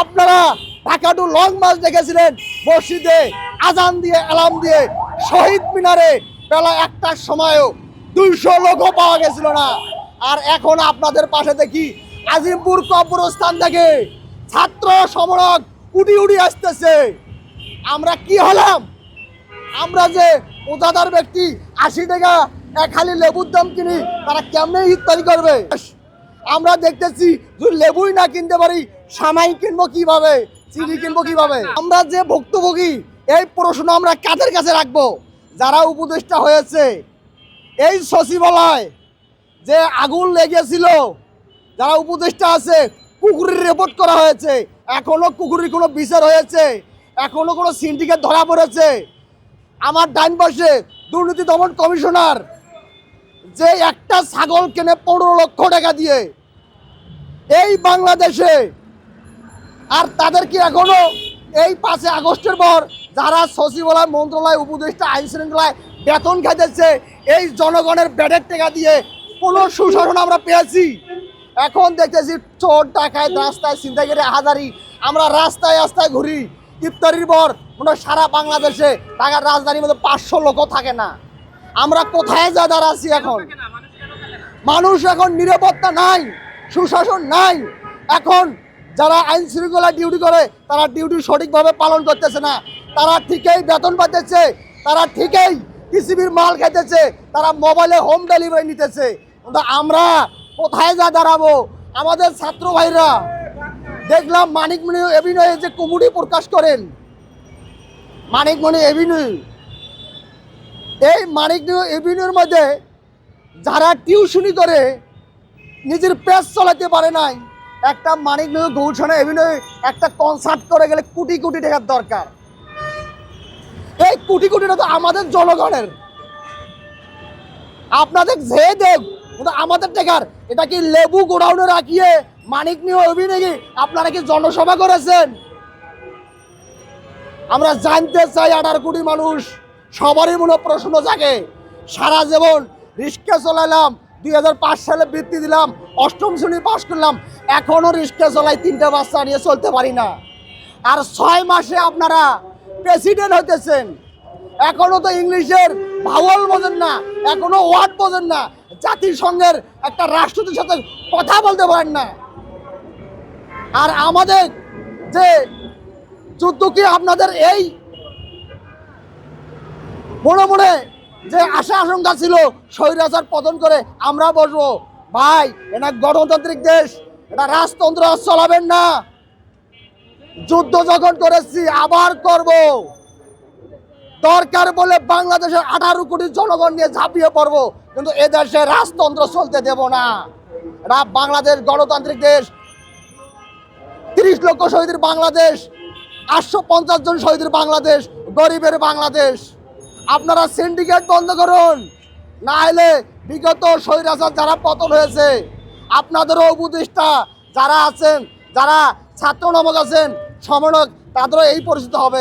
আপনারা Dhaka long March দেখেছিলেন, মসজিদে আজান দিয়ে অ্যালার্ম দিয়ে, শহীদ মিনারে বেলা একটার সময়ও দুইশো লোকও পাওয়া গেছিল না। আর এখন আপনাদের পাশে দেখি আজিমপুর কবরস্থান থেকে ছাত্র সমরক উডি উডি আসতেছে। আমরা কি হলাম? আমরা যে ওজাদার ব্যক্তি, আশি টাকা খালি লেবুর দাম কিনি, তারা কেমনে ইত্যাদি করবে? আমরা দেখতেছি যদি লেবুই না কিনতে পারি সামাই কিনবো কীভাবে? চিনি কিনবো কীভাবে? আমরা যে ভুক্তভোগী এই প্রশ্ন আমরা কাদের কাছে রাখব? যারা উপদেষ্টা হয়েছে। এই সচিবালয় যে আগুন লেগেছিল যারা উপদেষ্টা আছে কুকুরের রেপোর্ট করা হয়েছে। এখনও কুকুরের কোনো বিচার হয়েছে। এখনও কোনো সিন্ডিকেট ধরা পড়েছে। আমার ডাইন পাশে দুর্নীতি দমন কমিশনার যে একটা ছাগল কেনে পনেরো লক্ষ টাকা দিয়ে এই বাংলাদেশে আর তাদের কি এখনও এই পাঁচে আগস্টের পর যারা সচিবালয় মন্ত্রণালয়, উপদেষ্টা আইন শৃঙ্খলায় বেতন খাইতেছে, এই জনগণের ব্যাডের টাকা দিয়ে কোনো সুশাসন আমরা পেয়েছি। এখন দেখতেছি চোর টাকায় রাস্তায় ছিনতাইকারী হাজারি। আমরা রাস্তায় রাস্তায় ঘুরি। ইফতারির পর মনে সারা বাংলাদেশে ঢাকার রাজধানীর মধ্যে পাঁচশো লোকও থাকে না। আমরা কোথায় যা দাঁড়াচ্ছি এখন? মানুষ এখন নিরাপত্তা নাই, সুশাসন নাই। এখন যারা আইন শৃঙ্খলা ডিউটি করে, তারা ডিউটি সঠিকভাবে পালন করতেছে না। তারা ঠিকই বেতন পাইতেছে, তারা ঠিকই পিসিবির মাল খেতেছে তারা মোবাইলে হোম ডেলিভারি নিতেছে। আমরা কোথায় যা দাঁড়াবো? আমাদের ছাত্র ভাইরা, দেখলাম মানিকমণি এভিনয়ে যে কমিটি প্রকাশ করেন। মানিকমণি এভিনিউ এই মানিকমণি এভিনিউর মধ্যে যারা টিউশনি করে, নিজের পেজ চলাতে পারে নাই। একটা মানিক নয় গৌছানা এভিনয় একটা কনসার্ট করে গেলে কোটি কোটি টাকার দরকার। এই কোটি কোটি টাকা আমাদের জনগণের। আপনাদের যে দেব কিন্তু আমাদের টাকার। এটা কি লেবু গোডাউনে রাখিয়ে মানিক নিয়ে অভিনয় আপনারা কি জনসভা করেছেন? আমরা জানতে চাই আঠারো কোটি মানুষ, সবারই মনে প্রশ্ন জাগে। সারা জীবন রিক্সা চালালাম দুই সালে বৃত্তি দিলাম, অষ্টম শ্রেণি পাশ করলাম এখনও রিক্সা চলাই তিনটা বাচ্চা নিয়ে চলতে পারি না। আর ছয় মাসে আপনারা প্রেসিডেন্ট হইতেছেন। এখনও তো ইংলিশের ভাওয়াল বোঝেন না, এখনও ওয়ার্ড বোঝেন না, জাতিসংঘের একটা রাষ্ট্রদের সাথে কথা বলতে পারেন না। আর আমাদের যে যুদ্ধ কি আপনাদের এই মনে মনে যে আশা আশঙ্কা ছিল, স্বৈরাচার পতন করে আমরা বসবো। ভাই এটা গণতান্ত্রিক দেশ। এটা রাজতন্ত্র চলাবেন না। যুদ্ধ যখন করেছি, আবার করব। দরকার বলে বাংলাদেশের আঠারো কোটি জনগণ নিয়ে ঝাঁপিয়ে পড়ব, কিন্তু এ দেশে রাজতন্ত্র চলতে দেব না। এটা বাংলাদেশ গণতান্ত্রিক দেশ, তিরিশ লক্ষ শহীদের বাংলাদেশ, আটশো পঞ্চাশ জন শহীদের বাংলাদেশ, গরিবের বাংলাদেশ। আপনারা সিন্ডিকেট বন্ধ করুন, না হলে বিগত স্বৈরাচার যারা পতন হয়েছে আপনাদেরও উপদেষ্টা যারা আছেন যারা ছাত্র নামক আছেন সমনক তাদেরও এই পরিচিত হবে।